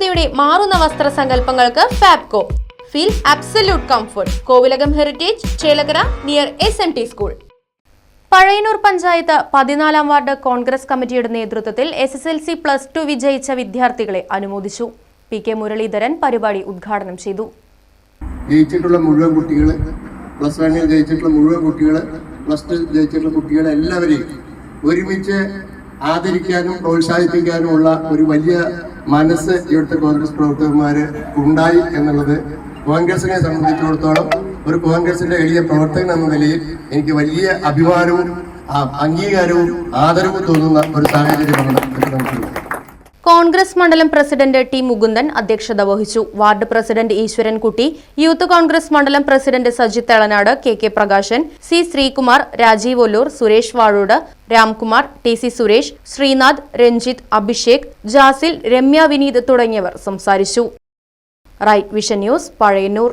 തലമുറയുടെ മാറുന്ന വസ്ത്ര വസ്ത്രസങ്കല്പങ്ങൾക്ക് Fabco. Feel absolute comfort Kovilakam heritage Chelakara near S N T school Pazhayannur panchayat പതിനാലാം ward Congress കമ്മിറ്റിയുടെ നേതൃത്വത്തിൽ S S L C plus two വിജയിച്ച വിദ്യാർത്ഥികളെ അനുമോദിച്ചു. പി കെ മുരളീധരൻ പരിപാടി ഉദ്ഘാടനം ചെയ്തു. ജയിച്ചിട്ടുള്ള മുഴുവൻ കുട്ടികൾ പ്ലസ് വണ്ണിൽ ജയിച്ചിട്ടുള്ള മുഴുവൻ കുട്ടികൾ പ്ലസ് ടു ജയിച്ചിട്ടുള്ള കുട്ടികളെ എല്ലാവരെയും ഒരുമിച്ച് ആദരിക്കാനും പ്രോത്സാഹിപ്പിക്കാനുമുള്ള ഒരു വലിയ മനസ്സ് ഇവിടുത്തെ കോൺഗ്രസ് പ്രവർത്തകന്മാര് ഉണ്ടായി എന്നുള്ളത് കോൺഗ്രസിനെ സംബന്ധിച്ചിടത്തോളം ഒരു കോൺഗ്രസിന്റെ എളിയ പ്രവർത്തകൻ എന്ന നിലയിൽ എനിക്ക് വലിയ അഭിമാനവും അംഗീകാരവും ആദരവും തോന്നുന്ന ഒരു സാഹചര്യമാണ്. കോൺഗ്രസ് മണ്ഡലം പ്രസിഡന്റ് ടി മുകുന്ദൻ അധ്യക്ഷത വഹിച്ചു. Ward president Eswarankutty youth Congress മണ്ഡലം president Sajith Thalanad K K Prakashan C Sreekumar Rajeev Ollur Suresh Vazhoot Ramkumar T C Suresh Sreenath Ranjith Abhishek Jasil Ramya Vineeth തുടങ്ങിയവർ സംസാരിച്ചു. Right Vision News Pazhayannur.